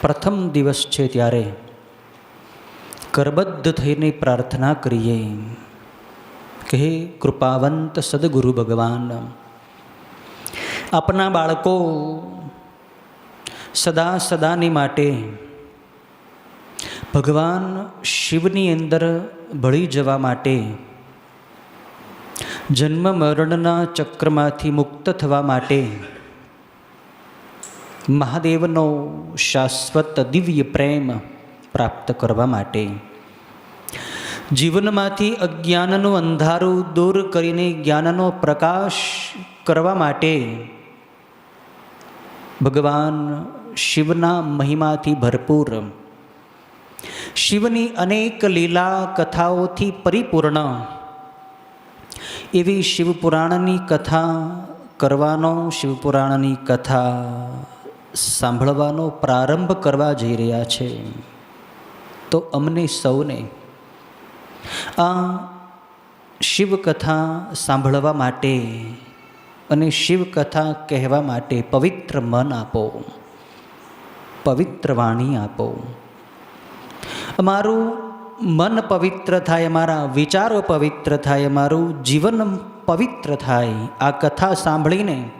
પ્રથમ દિવસ છે ત્યારે કરબદ્ધ થઈને પ્રાર્થના કરીએ કે કૃપાવંત સદગુરુ ભગવાન, આપના બાળકો સદા સદાની માટે ભગવાન શિવની અંદર ભળી જવા માટે, જન્મ મરણના ચક્રમાંથી મુક્ત થવા માટે મહાદેવનો શાશ્વત દિવ્ય પ્રેમ પ્રાપ્ત કરવા માટે જીવનમાંથી અજ્ઞાનનું અંધારું દૂર કરીને જ્ઞાનનો પ્રકાશ કરવા માટે ભગવાન શિવના મહિમાથી ભરપૂર શિવની અનેક લીલા કથાઓથી પરિપૂર્ણ એવી શિવપુરાણની કથા કરવાનો શિવપુરાણની કથા સાંભળવાનો પ્રારંભ કરવા જઈ રહ્યા છે. તો અમને સૌને આ શિવકથા સાંભળવા માટે અને શિવકથા કહેવા માટે પવિત્ર મન આપો, પવિત્ર વાણી આપો. અમારું મન પવિત્ર થાય, અમારા વિચારો પવિત્ર થાય, અમારું જીવન પવિત્ર થાય. આ કથા સાંભળીને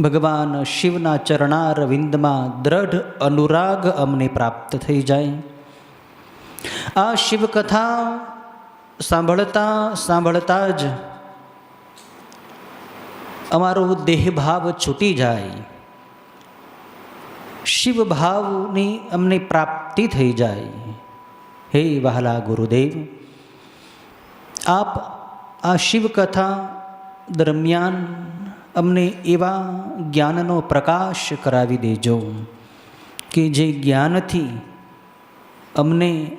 ભગવાન શિવના ચરણાર વિંદમાં દ્રઢ અનુરાગ અમને પ્રાપ્ત થઈ જાય આ શિવકથા સાંભળતા સાંભળતા જ અમારો દેહભાવ છૂટી જાય શિવ ભાવની અમને પ્રાપ્તિ થઈ જાય હે વહાલા ગુરુદેવ આપ આ શિવકથા દરમિયાન અમને એવા જ્ઞાનનો પ્રકાશ કરાવી દેજો કે જે જ્ઞાનથી અમને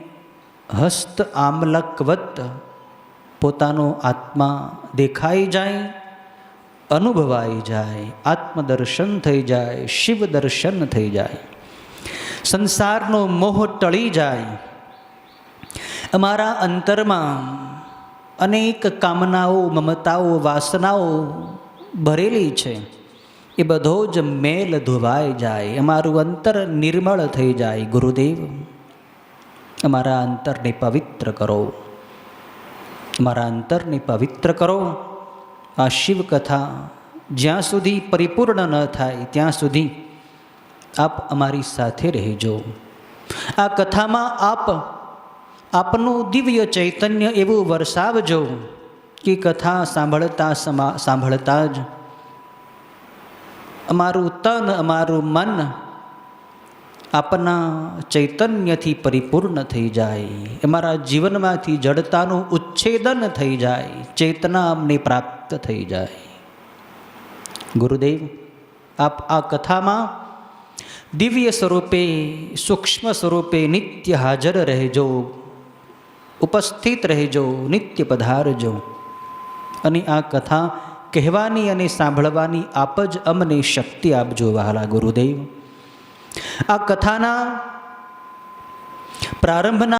હસ્ત આમલકવત પોતાનો આત્મા દેખાઈ જાય, અનુભવાઈ જાય, આત્મદર્શન થઈ જાય શિવ દર્શન થઈ જાય. સંસારનો મોહ ટળી જાય. અમારા અંતરમાં અનેક કામનાઓ, મમતાઓ, વાસનાઓ ભરેલી છે. એ બધો જ મેલ ધોવાઈ જાય. અમારું અંતર નિર્મળ થઈ જાય. ગુરુદેવ, અમારા અંતરને પવિત્ર કરો. અમારા અંતરને પવિત્ર કરો. આ શિવકથા જ્યાં સુધી પરિપૂર્ણ ન થાય, ત્યાં સુધી આપ અમારી સાથે રહેજો. આ કથામાં આપ આપનું દિવ્ય ચૈતન્ય એવું વરસાવજો. કે કથા સાંભળતા સમા સાંભળતા જ. અમારું તન, અમારું મન આપના ચૈતન્યથી પરિપૂર્ણ થઈ જાય. અમારા જીવનમાંથી જડતાનું ઉચ્છેદન થઈ જાય. ચેતના અમને પ્રાપ્ત થઈ જાય. ગુરુદેવ, આપ આ કથામાં દિવ્ય સ્વરૂપે, સૂક્ષ્મ સ્વરૂપે નિત્ય હાજર રહેજો. ઉપસ્થિત રહેજો, નિત્ય પધારજો. અને આ કથા કહેવાની અને સાંભળવાની આપ જ અમને શક્તિ આપજો વહાલા ગુરુદેવ. આ કથાના પ્રારંભના